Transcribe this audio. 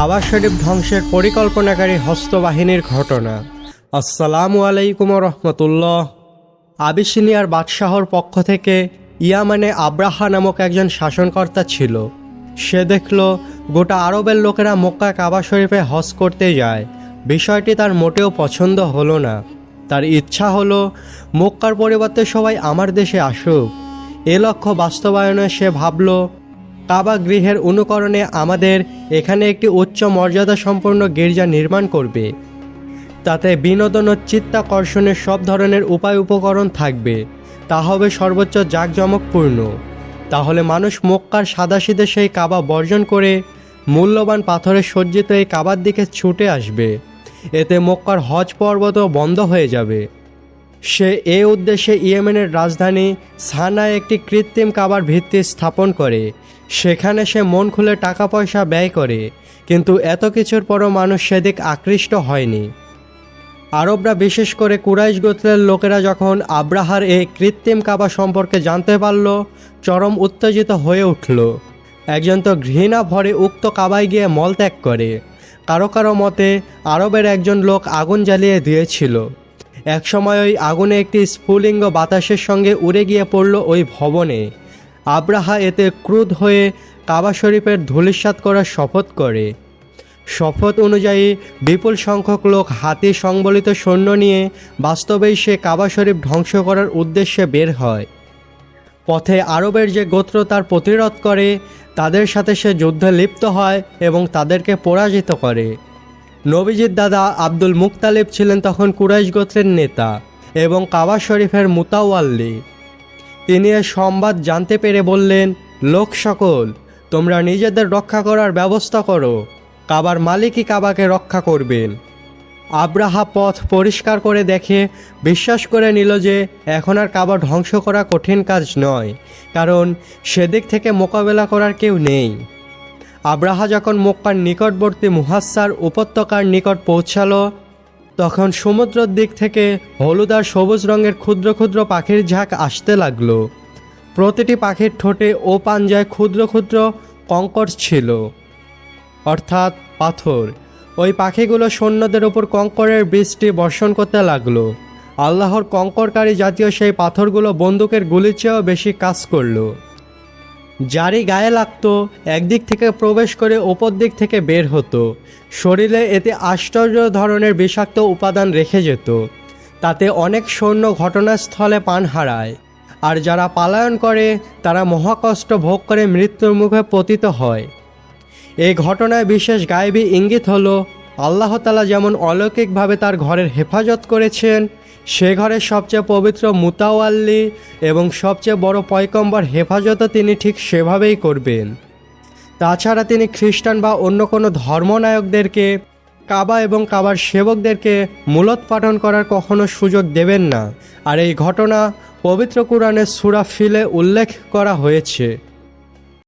কাবা শরীফ ধ্বংসের পরিকল্পনাকারী হস্তবাহিনীর ঘটনা। আসসালামু আলাইকুম রহমতুল্লাহ। আবিসিনিয়ার বাদশাহর পক্ষ থেকে ইয়ামানে আব্রাহা নামক একজন শাসনকর্তা ছিল। সে দেখল, গোটা আরবের লোকেরা মক্কা কাবা শরীফে হজ করতে যায়। বিষয়টি তার মোটেও পছন্দ হলো না। তার ইচ্ছা হলো, মক্কার পরিবর্তে সবাই আমার দেশে আসুক। এ লক্ষ্য বাস্তবায়নে সে ভাবল কাবা গৃহের অনুকরণে আমাদের এখানে একটি উচ্চ মর্যাদা সম্পন্ন গির্জা নির্মাণ করবে। তাতে বিনোদন ও চিত্তাকর্ষণের সব ধরনের উপায় উপকরণ থাকবে। তা হবে সর্বোচ্চ জাঁকজমকপূর্ণ। তাহলে মানুষ মক্কার সাদাসিদে সেই কাবা বর্জন করে মূল্যবান পাথরে সজ্জিত এই কাবার দিকে ছুটে আসবে। এতে মক্কার হজ পর্বতও বন্ধ হয়ে যাবে। সে এ উদ্দেশ্যে ইয়েমেনের রাজধানী সানায় একটি কৃত্রিম কাবার ভিত্তি স্থাপন করে। সেখানে সে মন খুলে টাকা পয়সা ব্যয় করে, কিন্তু এত কিছুর পরও মানুষ সেদিক আকৃষ্ট হয়নি। আরবরা বিশেষ করে কুরাইশ গোত্রের লোকেরা যখন আব্রাহার এই কৃত্রিম কাবা সম্পর্কে জানতে পারল, চরম উত্তেজিত হয়ে উঠল। একজন তো ঘৃণা ভরে উক্ত কাবায় গিয়ে মলত্যাগ করে। কারও কারও মতে আরবের একজন লোক আগুন জ্বালিয়ে দিয়েছিল। একসময় ওই আগুনে একটি স্ফুলিঙ্গ বাতাসের সঙ্গে উড়ে গিয়ে পড়ল ওই ভবনে। আব্রাহা এতে ক্রুধ হয়ে কাবা শরীফের ধূলিসাৎ করার শপথ করে। শপথ অনুযায়ী বিপুল সংখ্যক লোক হাতি সংবলিত সৈন্য নিয়ে বাস্তবেই সে কাবা শরীফ ধ্বংস করার উদ্দেশ্যে বের হয়। পথে আরবের যে গোত্র তার প্রতিরোধ করে, তাদের সাথে সে যুদ্ধে লিপ্ত হয় এবং তাদেরকে পরাজিত করে। নবীজির দাদা আব্দুল মুক্তালিব ছিলেন তখন কুরাইশ গোত্রের নেতা এবং কাবা শরীফের মুতাওয়াল্লি। তিনি এ সংবাদ জানতে পেরে বললেন, লোক সকল, তোমরা নিজেদের রক্ষা করার ব্যবস্থা করো। কাবার মালিকই কাবাকে রক্ষা করবেন। আব্রাহা পথ পরিষ্কার করে দেখে বিশ্বাস করে নিল যে, এখন আর কাবা ধ্বংস করা কঠিন কাজ নয়, কারণ সেদিক থেকে মোকাবেলা করার কেউ নেই। আব্রাহা যখন মক্কার নিকটবর্তী মুহাস্সার উপত্যকার নিকট পৌঁছালো, তখন সমুদ্রের দিক থেকে হলুদ আর সবুজ রঙের ক্ষুদ্র ক্ষুদ্র পাখির ঝাঁক আসতে লাগল। প্রতিটি পাখির ঠোঁটে ও পাঞ্জায় ক্ষুদ্র ক্ষুদ্র কঙ্কর ছিল। অর্থাৎ পাথর। ওই পাখিগুলো সৈন্যদের ওপর কঙ্করের বৃষ্টি বর্ষণ করতে লাগল। আল্লাহর কঙ্করকারী জাতীয় সেই পাথরগুলো বন্দুকের গুলির চেয়েও বেশি কাজ করল। যারই গায়ে লাগতো, একদিক থেকে প্রবেশ করে ওপর দিক থেকে বের হতো। শরীরে এতে আশ্চর্য ধরনের বিষাক্ত উপাদান রেখে যেত। তাতে অনেক সৈন্য ঘটনাস্থলে পান হারায়। আর যারা পালায়ন করে, তারা মহাকষ্ট ভোগ করে মৃত্যুর মুখে পতিত হয়। এই ঘটনায় বিশেষ গায়েবী ইঙ্গিত হলো আল্লাহতালা যেমন অলৌকিকভাবে তার ঘরের হেফাজত করেছেন সে ঘরের সবচেয়ে পবিত্র মুতাওয়াল্লি এবং সবচেয়ে বড় পয়কম্বর হেফাজতও তিনি ঠিক সেভাবেই করবেন। তাছাড়া তিনি খ্রিস্টান বা অন্য কোনো ধর্মনায়কদেরকে, কাবা এবং কাবার সেবকদেরকে মূলত পাঠন করার কখনো সুযোগ দেবেন না। আর এই ঘটনা পবিত্র কোরআনের সুরা ফিলে উল্লেখ করা হয়েছে।